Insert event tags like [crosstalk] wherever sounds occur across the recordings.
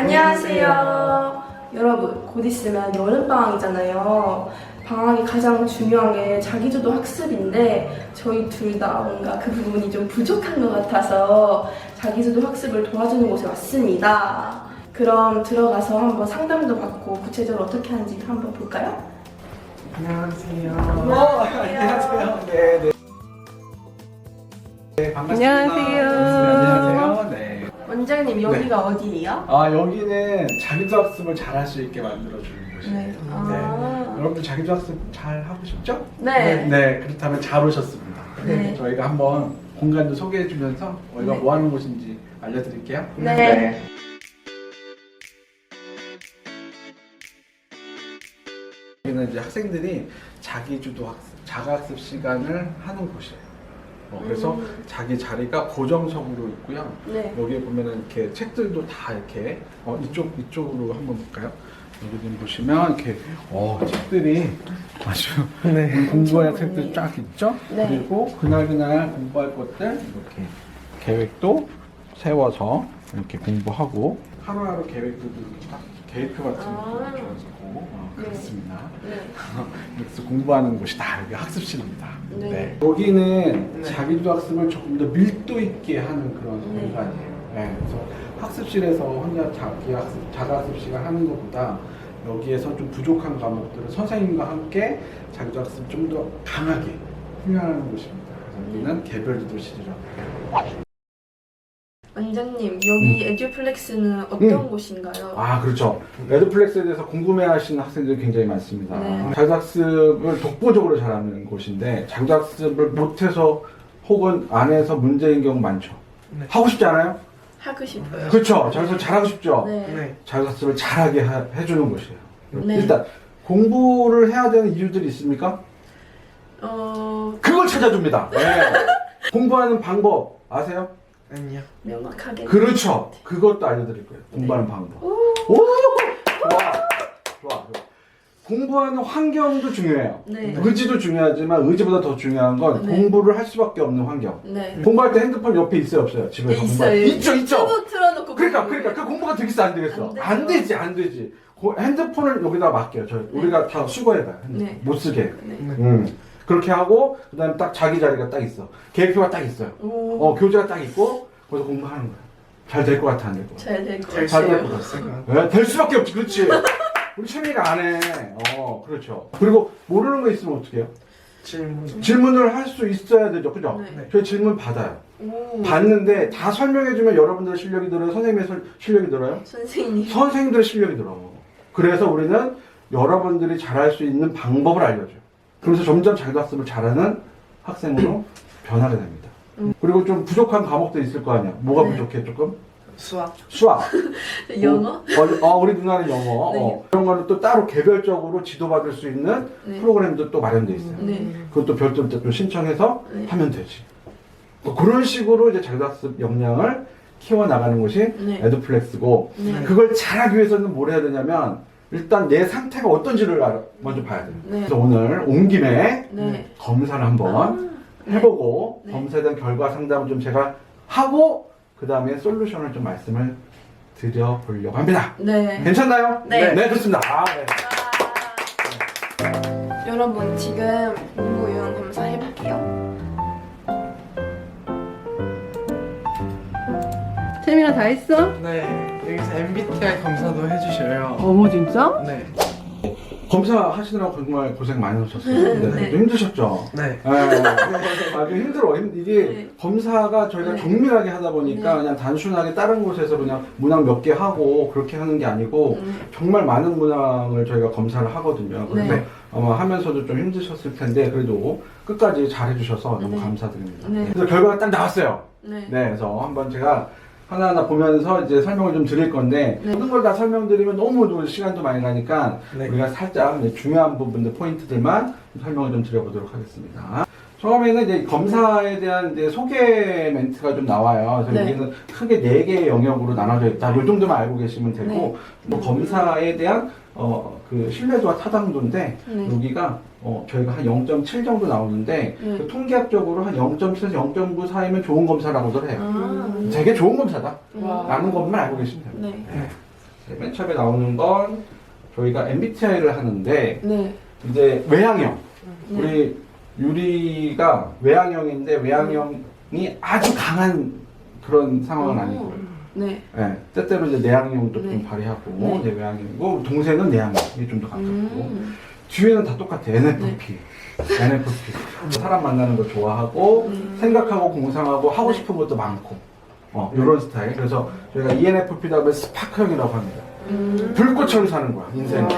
안녕하세요. 여러분, 곧 있으면 여름방학이잖아요. 방학이 가장 중요한 게 자기주도 학습인데 저희 둘 다 뭔가 그 부분이 좀 부족한 것 같아서 자기주도 학습을 도와주는 곳에 왔습니다. 그럼 들어가서 한번 상담도 받고 구체적으로 어떻게 하는지 한번 볼까요? 안녕하세요. 어, 안녕하세요. 네, 네. 네, 반갑습니다. 안녕하세요. 안녕하세요. 네. 원장님, 여기가 어디예요? 아, 여기는 자기도 학습을 잘 할 수 있게 만들어주는 곳이에요. 네. 아. 여러분들 자기도 학습 잘 하고 싶죠? 네. 네, 그렇다면 잘 오셨습니다. 네. 저희가 한번 공간도 소개해주면서 여기가 네. 뭐 하는 곳인지 알려드릴게요. 네. 여기는 이제 학생들이 자기주도 학습, 자가학습 시간을 하는 곳이에요. 어, 그래서 음. 자기 자리가 고정석으로 있고요. 네. 여기에 보면은 이렇게 책들도 다 이렇게 어, 이쪽 이쪽으로 한번 볼까요? 여기 좀 보시면 이렇게 어, 책들이 아주 공부할 책들 쫙 있죠. 네. 그리고 그날 그날 공부할 것들 이렇게 계획도 세워서 이렇게 공부하고 하루하루 계획도 이렇게 딱 계획표 같은 거 아. 이렇게 적고 어, 네. 그렇습니다. 네. [laughs] 여기서 공부하는 곳이다. 여기 학습실입니다. 네. 여기는 자기주도 학습을 조금 더 밀도 있게 하는 그런 네. 공간이에요. 네, 그래서 학습실에서 혼자 자기 학습, 자가학습 시간 하는 것보다 여기에서 좀 부족한 과목들을 선생님과 함께 자기주도 학습 좀 더 강하게 훈련하는 곳입니다. 그래서 여기는 개별 지도실이라고 해요. 원장님, 여기 에듀플렉스는 어떤 음. 곳인가요? 아, 그렇죠. 레드플렉스에 대해서 궁금해하시는 학생들이 굉장히 많습니다. 네. 자기학습을 독보적으로 잘하는 곳인데 자기학습을 못해서 혹은 안 해서 문제인 경우 많죠. 네. 하고 싶지 않아요? 하고 싶어요. 그렇죠. 자기학습 잘하고 싶죠. 네. 네. 자기학습을 잘하게 하- 해주는 곳이에요. 네. 일단 공부를 해야 되는 이유들이 있습니까? 어, 그걸 찾아줍니다. 네. [laughs] 공부하는 방법 아세요? 아니요. 명확하게. 그렇죠. 그것도 알려드릴 거예요. 공부하는 방법. 오, 오! 좋아. 좋아. 좋아. 공부하는 환경도 중요해요. 네. 의지도 중요하지만 의지보다 더 중요한 건 네. 공부를 할 수밖에 없는 환경. 네. 공부할 때 핸드폰 옆에 있어요, 없어요? 집에서 네, 공부할 때. 있어요. 있죠, 있죠. 유튜브 틀어놓고. 그러니까. 그러니까 그 공부가 되겠어, 안 되겠어? 안 되죠. 안, 되지, 안 되지. 고- 핸드폰을 여기다 맡겨요. 저 우리가 다 수거해가요. 핸드폰. 네. 못 쓰게. 네. 음. 그렇게 하고 그다음에 딱 자기 자리가 딱 있어. 계획표가 딱 있어요. 오, 어, 교재가 딱 있고 거기서 공부하는 거야. 잘 될 것 같아, 안 될 것 같아? 잘될것잘잘 같아요. 될것 제가 네, 될 수밖에 없지, 그렇지. 우리 채미가 안 해. 어, 그렇죠. 그리고 모르는 거 있으면 어떻게 해요? 질문. 질문을 할 수 있어야 되죠, 그죠? 네. 저희 질문 받아요. 오, 받는데 다 설명해주면 여러분들의 실력이 늘어요? 선생님의 설- 실력이 늘어요? 선생님. 선생님들의 실력이 늘어. 그래서 우리는 여러분들이 잘할 수 있는 방법을 알려줘요. 그래서 점점 자기학습을 잘하는 학생으로 변하게 됩니다. 음. 그리고 좀 부족한 과목도 있을 거 아니야. 뭐가 네. 부족해, 조금? 수학. 수학. [laughs] 영어? 어, 어, 우리 누나는 영어. 네. 어, 그런 거는 또 따로 개별적으로 지도받을 수 있는 네. 프로그램도 또 마련돼 있어요. 네. 그것도 별도로 또 신청해서 네. 하면 되지. 뭐 그런 식으로 이제 자기학습 역량을 키워나가는 것이 네. 에듀플렉스고, 네. 그걸 잘하기 위해서는 뭘 해야 되냐면, 일단 내 상태가 어떤지를 알아- 먼저 봐야 돼요. 네. 그래서 오늘 온 김에 네. 검사를 한번 아, 네. 해보고, 네. 검사에 대한 결과 상담을 좀 제가 하고, 그 다음에 솔루션을 좀 말씀을 드려보려고 합니다. 네. 괜찮나요? 네. 네, 좋습니다. 아, 네. 여러분 지금 공부 요원 검사 해볼게요. 채민아 다 했어? 네. 여기서 MBTI 검사도 해주셔요. 어머 진짜? 네. 검사 하시느라고 정말 고생 많이 하셨어요. 네. 네. 좀 힘드셨죠? 네. 네. 아, 좀 힘들어. 힘- 이게 네. 검사가 저희가 네. 정밀하게 하다 보니까 네. 그냥 단순하게 다른 곳에서 그냥 문항 몇 개 하고 그렇게 하는 게 아니고 음, 정말 많은 문항을 저희가 검사를 하거든요. 그래서 네. 아마 하면서도 좀 힘드셨을 텐데 그래도 끝까지 잘해주셔서 너무 네. 감사드립니다. 네. 그래서 결과가 딱 나왔어요. 네. 네, 그래서 한번 제가 하나하나 보면서 이제 설명을 좀 드릴 건데 네. 모든 걸 다 설명드리면 너무 또 시간도 많이 가니까 네. 우리가 살짝 이제 중요한 부분들 포인트들만 설명을 좀 드려보도록 하겠습니다. 처음에는 이제 검사에 대한 이제 소개 멘트가 좀 나와요. 그래서 네. 여기는 크게 네 개의 영역으로 나눠져 있다. 이 정도만 알고 계시면 되고 네. 뭐 검사에 대한 어 그 신뢰도와 타당도인데 네. 여기가 어 저희가 한 0.7 정도 나오는데 네. 그 통계학적으로 한 0.7에서 0.9 사이면 좋은 검사라고들 해요. 아, 되게 좋은 검사다. 와. 라는 것만 알고 계시면 됩니다. 네. 맨 처음에 나오는 건 저희가 MBTI를 하는데 네. 이제 외향형. 네. 우리 유리가 외향형인데 외향형이 아주 강한 그런 상황은 오. 아니고요. 네. 네, 때때로 이제 내향형도 좀 네. 발휘하고 네. 이제 외향형이고 동생은 내향형이 좀 더 가깝고 음. 뒤에는 다 똑같아 NFP. NFP. 사람 만나는 거 좋아하고 네. 생각하고 공상하고 하고 네. 싶은 것도 많고 어, 이런 스타일. 그래서 저희가 E ENFP 다음에 스파크형이라고 합니다. 음. 불꽃처럼 사는 거야 인생. 네.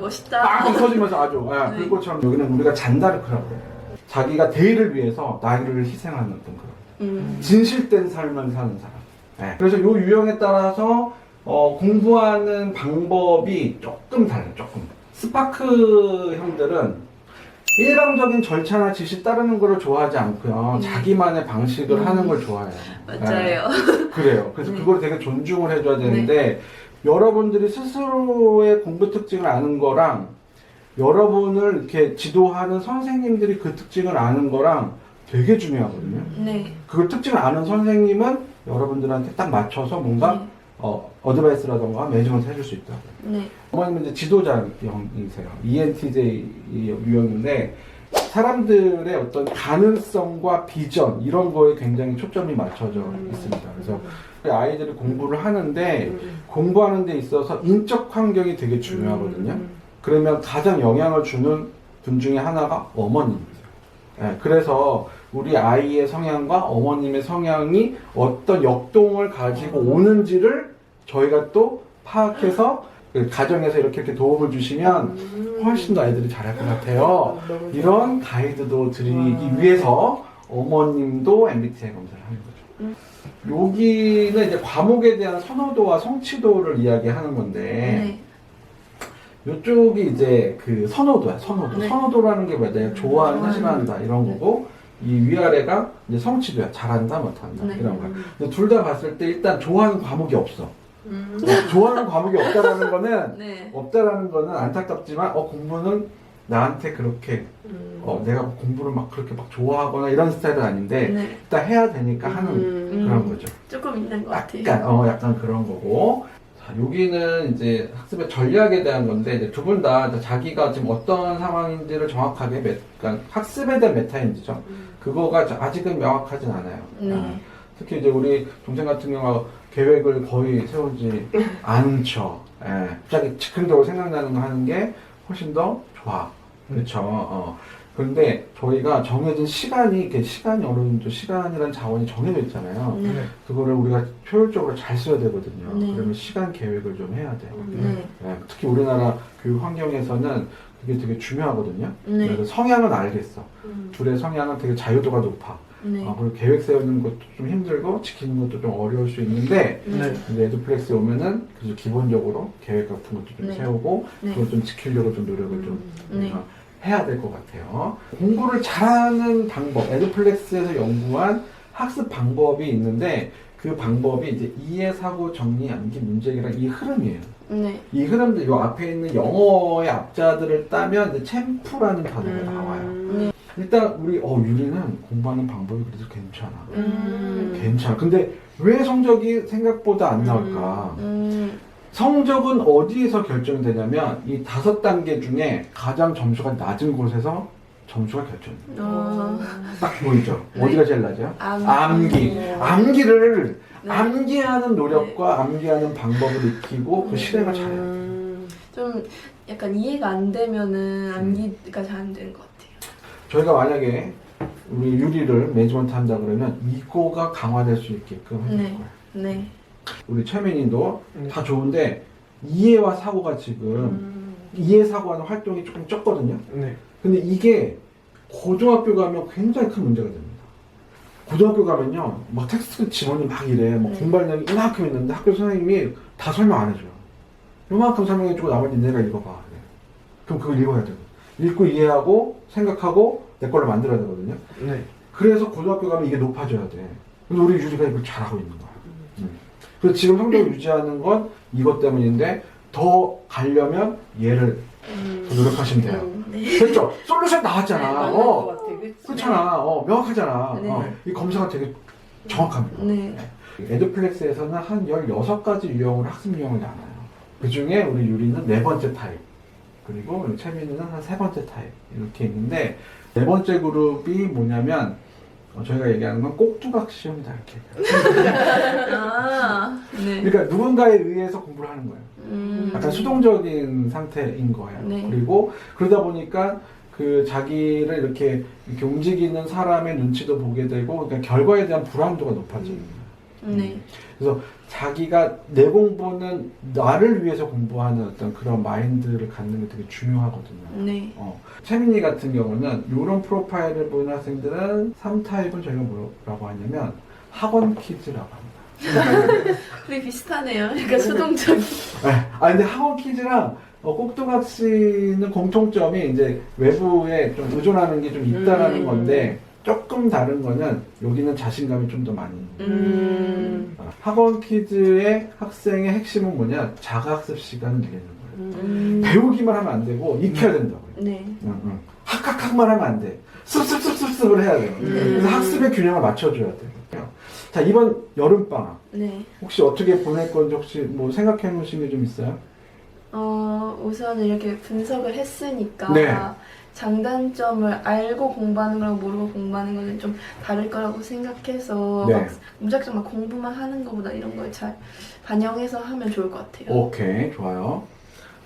멋있다. 빵빵 터지면서 아주 예, 네. 불꽃처럼 여기는 우리가 잔다르크라고 해요. 자기가 대의를 위해서 나이를 희생하는 어떤 그런 음. 진실된 삶을 사는 사람. 예. 그래서 요 유형에 따라서 어, 공부하는 방법이 조금 달라요. 조금. 스파크 형들은 일방적인 절차나 지시 따르는 걸 좋아하지 않고요. 음. 자기만의 방식을 음. 하는 걸 좋아해요. 예. 맞아요. 그래요. 그래서 네. 그걸 되게 존중을 해줘야 되는데 여러분들이 스스로의 공부 특징을 아는 거랑 여러분을 이렇게 지도하는 선생님들이 그 특징을 아는 거랑 되게 중요하거든요. 네. 그 특징을 아는 선생님은 여러분들한테 딱 맞춰서 뭔가 어, 어드바이스라던가 매니지먼트 해줄 수 있다고. 네. 어머님은 이제 지도자형이세요. ENTJ 유형인데 사람들의 어떤 가능성과 비전 이런 거에 굉장히 초점이 맞춰져 있습니다. 그래서 아이들이 공부를 하는데 공부하는 데 있어서 인적 환경이 되게 중요하거든요. 그러면 가장 영향을 주는 분 중에 하나가 어머님이세요. 예, 그래서 우리 아이의 성향과 어머님의 성향이 어떤 역동을 가지고 오는지를 저희가 또 파악해서 그 가정에서 이렇게 이렇게 도움을 주시면 훨씬 더 아이들이 잘할 것 같아요. 이런 가이드도 드리기 위해서 어머님도 MBTI 검사를 하는 거죠. 여기는 이제 과목에 대한 선호도와 성취도를 이야기하는 건데 네. 이쪽이 이제 그 선호도야, 선호도. 네. 선호도라는 게 뭐야? 내가 좋아한다, 음. 싫어한다, 이런 네. 거고, 이 위아래가 이제 성취도야. 잘한다, 못한다, 네. 이런 거야. 근데 둘 다 봤을 때 일단 좋아하는 과목이 없어. 어, 좋아하는 과목이 없다라는 거는, [laughs] 네. 없다라는 거는 안타깝지만, 어, 공부는 나한테 그렇게, 어, 내가 공부를 막 그렇게 막 좋아하거나 이런 스타일은 아닌데, 네. 일단 해야 되니까 하는 음. 그런 거죠. 조금 있는 것 같아요. 약간 어 약간 그런 거고 자 여기는 이제 학습의 전략에 대한 건데 이제 두 분 다 자기가 지금 어떤 상황인지를 정확하게 메, 그러니까 학습에 대한 메타인지죠 그거가 자- 아직은 명확하진 않아요 네. 아, 특히 이제 우리 동생 같은 경우 계획을 거의 세우지 [laughs] 않죠 예. 갑자기 즉흥적으로 생각나는 거 하는 게 훨씬 더 좋아 그렇죠 어. 그런데 저희가 정해진 시간이 이렇게 시간이 어느 정도 시간이라는 자원이 정해져 있잖아요 네. 그거를 우리가 효율적으로 잘 써야 되거든요. 네. 그러면 시간 계획을 좀 해야 돼요. 네. 네, 특히 우리나라 교육 환경에서는 그게 되게 중요하거든요. 네. 그래서 성향은 알겠어. 둘의 성향은 되게 자유도가 높아. 네. 아, 그리고 계획 세우는 것도 좀 힘들고 지키는 것도 좀 어려울 수 있는데 네. 근데 에듀플렉스에 오면은 그래서 기본적으로 계획 같은 것도 좀 네. 세우고 네. 그걸 좀 지키려고 좀 노력을 좀 네. 어, 해야 될 것 같아요. 공부를 잘하는 방법, 에듀플렉스에서 연구한 학습 방법이 있는데 그 방법이 이제 이해, 사고, 정리, 암기, 문제기랑 이 흐름이에요. 네. 이 흐름들, 요 앞에 있는 영어의 앞자들을 따면 이제 챔프라는 단어가 나와요. 네. 일단 우리 어 유리는 공부하는 방법이 그래도 괜찮아. 음. 괜찮아. 근데 왜 성적이 생각보다 안 나올까? 음. 성적은 어디에서 결정이 되냐면 이 다섯 단계 중에 가장 점수가 낮은 곳에서 점수가 결정돼요. 어. 딱 보이죠? 네. 어디가 제일 낮아요? 암기. 암기. 암기를 네. 암기하는 노력과 암기하는 방법을 익히고 그 실행을 잘해요. 음. 좀 약간 이해가 안 되면은 암기가 잘 안 되는 것 같아요. 저희가 만약에 우리 유리를 매니지먼트 한다 그러면 이거가 강화될 수 있게끔 해줄 네. 거예요. 네. 우리 최민희도 네. 다 좋은데 이해와 사고가 지금 음. 이해 사고하는 활동이 조금 적거든요. 네. 근데 이게 고등학교 가면 굉장히 큰 문제가 됩니다. 고등학교 가면요, 막 텍스트 지원이 막 이래, 막 네. 공부할 내용이 이만큼 있는데 학교 선생님이 다 설명 안 해줘요. 요만큼 설명해주고 나머지 내가 읽어봐. 그래. 그럼 그걸 읽어야 돼요. 읽고 이해하고 생각하고 내 걸로 만들어야 되거든요. 네. 그래서 고등학교 가면 이게 높아져야 돼. 근데 우리 유리가 이걸 잘하고 있는 거야. 음. 그래서 지금 성적을 [laughs] 유지하는 건 이것 때문인데 더 가려면 얘를 더 노력하시면 돼요. 음. 네. 됐죠? 솔루션 나왔잖아. 맞는 어. 것 같아요. 그치? 그렇잖아. 어, 명확하잖아. 네. 어, 이 검사가 되게 정확합니다. 네. 에듀플렉스에서는 한 16가지 유형으로 학습 유형을 나눠요. 그 중에 우리 유리는 네 번째 타입. 그리고 채민이는 한 세 번째 타입. 이렇게 있는데, 네 번째 그룹이 뭐냐면, 어, 저희가 얘기하는 건 꼭두각 시험이다. 이렇게. [laughs] 아, 네. 그러니까 누군가에 의해서 공부를 하는 거예요. 음. 약간 수동적인 상태인 거예요. 네. 그리고 그러다 보니까 그 자기를 이렇게, 이렇게 움직이는 사람의 눈치도 보게 되고, 그러니까 결과에 대한 불안도가 높아지는 거예요. 네. 그래서 자기가 내 공부는 나를 위해서 공부하는 어떤 그런 마인드를 갖는 게 되게 중요하거든요. 네. 어. 채민이 같은 경우는 이런 프로파일을 보는 학생들은 3타입은 저희가 뭐라고 하냐면 학원 키즈라고 합니다. [laughs] 되게 비슷하네요. 그러니까 수동적인. 네. 아 근데 학원 키즈랑 어, 꼭두각 씨는 공통점이 이제 외부에 좀 의존하는 게 좀 있다라는 음. 건데 조금 다른 거는 여기는 자신감이 좀 더 많이 음. 어, 학원 키즈의 학생의 핵심은 뭐냐 자가학습 시간을 늘리는 거예요. 음. 배우기만 하면 안 되고 익혀야 된다고요. 네. 응, 응. 학학학만 하면 안 돼. 습습습습습을 해야 돼요. 음. 그래서 학습의 균형을 맞춰줘야 돼요. 자 이번 여름 방학 네. 혹시 어떻게 보낼 건지 혹시 뭐 생각해 놓으신 게 좀 있어요? 어, 우선 이렇게 분석을 했으니까 네. 장단점을 알고 공부하는 거랑 모르고 공부하는 거는 좀 다를 거라고 생각해서 네. 막 무작정 막 공부만 하는 것보다 이런 걸 잘 반영해서 하면 좋을 것 같아요. 오케이 좋아요.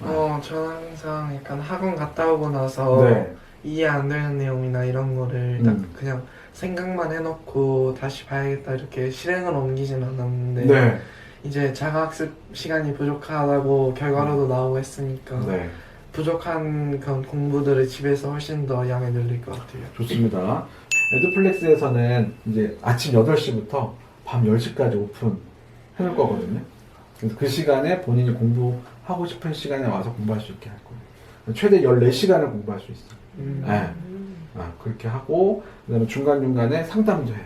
어, 저는 항상 약간 학원 갔다 오고 나서 네. 이해 안 되는 내용이나 이런 거를 딱 음. 그냥 생각만 해놓고 다시 봐야겠다 이렇게 실행을 옮기진 않았는데 네. 이제 자가학습 시간이 부족하다고 결과로도 나오고 했으니까 네. 부족한 그런 공부들을 집에서 훨씬 더 양이 늘릴 것 같아요. 좋습니다. 에드플렉스에서는 이제 아침 8시부터 밤 10시까지 오픈 해놓을 거거든요. 그래서 그 시간에 본인이 공부하고 싶은 시간에 와서 공부할 수 있게 할 거예요. 최대 14시간을 공부할 수 있어요. 음. 네. 아, 그렇게 하고, 그 다음에 중간중간에 상담도 해.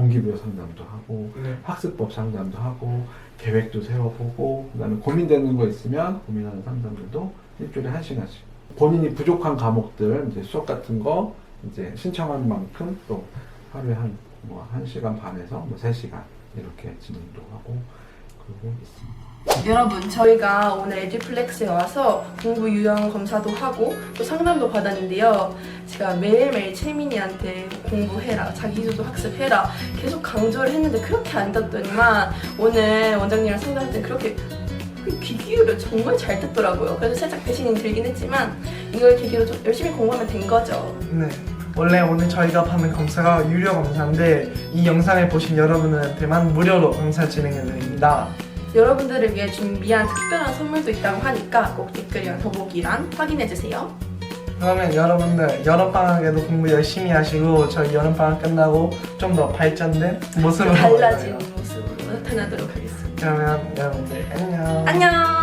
동기부여 상담도 하고, 네. 학습법 상담도 하고, 계획도 세워보고, 그 다음에 고민되는 거 있으면 고민하는 상담들도 일주일에 한 시간씩. 본인이 부족한 과목들, 이제 수업 같은 거, 이제 신청한 만큼 또 하루에 한, 뭐, 한 시간 반에서 뭐, 세 시간 이렇게 진행도 하고, 그러고 있습니다. 여러분, 저희가 오늘 에듀플렉스에 와서 공부 유형 검사도 하고 또 상담도 받았는데요. 제가 매일매일 채민이한테 공부해라, 자기주도 학습해라 계속 강조를 했는데 그렇게 안 듣더니만 오늘 원장님이랑 상담할 때 그렇게 귀 기울여 정말 잘 듣더라고요. 그래서 살짝 배신이 들긴 했지만 이걸 계기로 좀 열심히 공부하면 된 거죠. 네. 원래 오늘 저희가 받는 검사가 유료 검사인데 이 영상을 보신 여러분들한테만 무료로 검사 진행해 드립니다. 여러분들을 위해 준비한 특별한 선물도 있다고 하니까 꼭 댓글이랑 더보기란 확인해주세요. 그러면 여러분들 여름방학에도 공부 열심히 하시고 저희 여름방학 끝나고 좀 더 발전된 모습으로 달라진. 모습으로 나타나도록 하겠습니다. 그러면 여러분들 안녕. 안녕!